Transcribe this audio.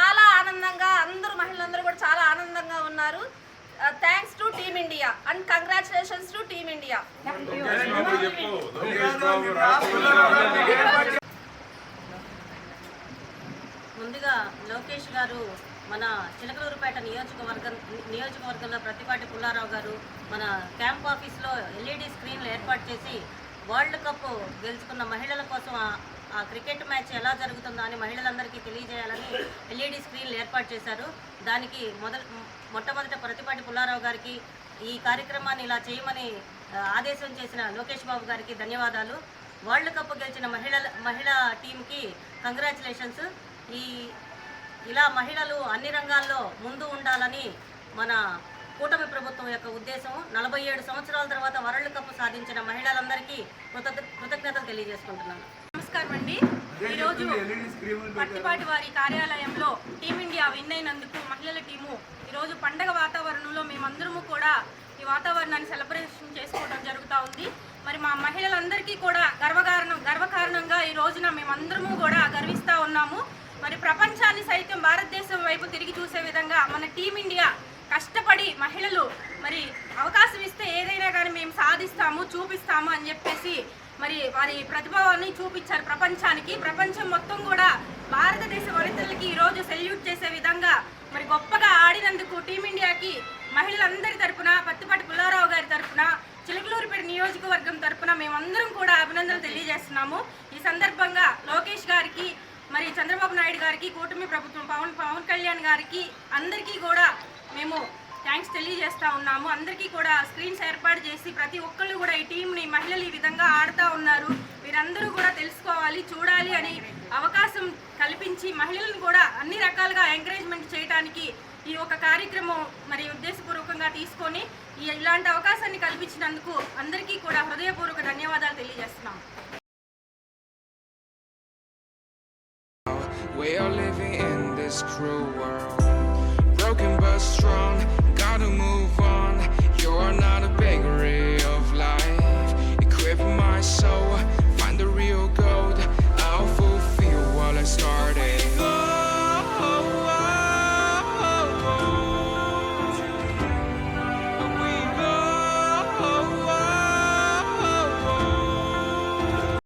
చాలా ఆనందంగా అందరూ మహిళలందరూ కూడా చాలా ఆనందంగా ఉన్నారు. Thanks to team India and congratulations to team India ముందుగా లోకేష్ గారు మన చిలకలూరుపేట నియోజకవర్గం నియోజకవర్గంలో ప్రతిపాటి పుల్లారావు గారు మన క్యాంప్ ఆఫీస్లో ఎల్ఈడి స్క్రీన్లు ఏర్పాటు చేసి వరల్డ్ కప్ గెలుచుకున్న మహిళల కోసం క్రికెట్ మ్యాచ్ ఎలా జరుగుతుందో అని మహిళలందరికీ తెలియజేయాలని ఎల్ఈడి స్క్రీన్లు ఏర్పాటు చేశారు. దానికి మొదట మొట్టమొదట ప్రతిపాటి పుల్లారావు గారికి ఈ కార్యక్రమాన్ని ఇలా చేయమని ఆదేశం చేసిన లోకేష్ బాబు గారికి ధన్యవాదాలు. వరల్డ్ కప్ గెలిచిన మహిళల మహిళా టీంకి కంగ్రాచులేషన్స్. ఈ ఇలా మహిళలు అన్ని రంగాల్లో ముందు ఉండాలని మన కూటమి ప్రభుత్వం యొక్క ఉద్దేశం నలభై ఏడు సంవత్సరాల తర్వాత వరల్డ్ కప్ సాధించిన మహిళలందరికీ కృతజ్ఞ కృతజ్ఞతలు తెలియజేసుకుంటున్నాను. నమస్కారం అండి. ఈరోజు పట్టిపాటి వారి కార్యాలయంలో టీమిండియా విన్ అయినందుకు మహిళల టీము ఈరోజు పండగ వాతావరణంలో మేమందరము కూడా ఈ వాతావరణాన్ని సెలబ్రేషన్ చేసుకోవడం జరుగుతూ ఉంది. మరి మా మహిళలందరికీ కూడా గర్వకారణం గర్వకారణంగా ఈ రోజున మేమందరము కూడా గర్విస్తూ ఉన్నాము. మరి ప్రపంచాన్ని సైతం భారతదేశం వైపు తిరిగి చూసే విధంగా మన టీమిండియా కష్టపడి మహిళలు మరి ఏదైనా కానీ మేము సాధిస్తాము చూపిస్తాము అని చెప్పేసి మరి వారి ప్రతిభావాన్ని చూపించారు ప్రపంచానికి. ప్రపంచం మొత్తం కూడా భారతదేశ వనితలకి ఈరోజు సెల్యూట్ చేసే విధంగా మరి గొప్పగా ఆడినందుకు టీమిండియాకి మహిళలందరి తరఫున పత్తిపాటి పుల్లారావు గారి తరఫున చిలకలూరుపేట నియోజకవర్గం తరపున మేమందరం కూడా అభినందనలు తెలియజేస్తున్నాము. ఈ సందర్భంగా లోకేష్ గారికి మరి చంద్రబాబు నాయుడు గారికి కూటమి ప్రభుత్వం పవన్ పవన్ కళ్యాణ్ గారికి అందరికీ కూడా మేము థ్యాంక్స్ తెలియజేస్తా ఉన్నాము. అందరికీ కూడా స్క్రీన్స్ ఏర్పాటు చేసి ప్రతి ఒక్కళ్ళు కూడా ఈ టీంని మహిళలు ఈ విధంగా ఆడుతూ ఉన్నారు. మీరందరూ కూడా తెలుసుకోవాలి చూడాలి అని అవకాశం కల్పించి మహిళలను కూడా అన్ని రకాలుగా ఎంకరేజ్మెంట్ చేయడానికి ఈ ఒక కార్యక్రమం మరి ఉద్దేశపూర్వకంగా తీసుకొని ఈ ఇలాంటి అవకాశాన్ని కల్పించినందుకు అందరికీ కూడా హృదయపూర్వక ధన్యవాదాలు తెలియజేస్తున్నాం. We are living in this cruel world, broken but strong.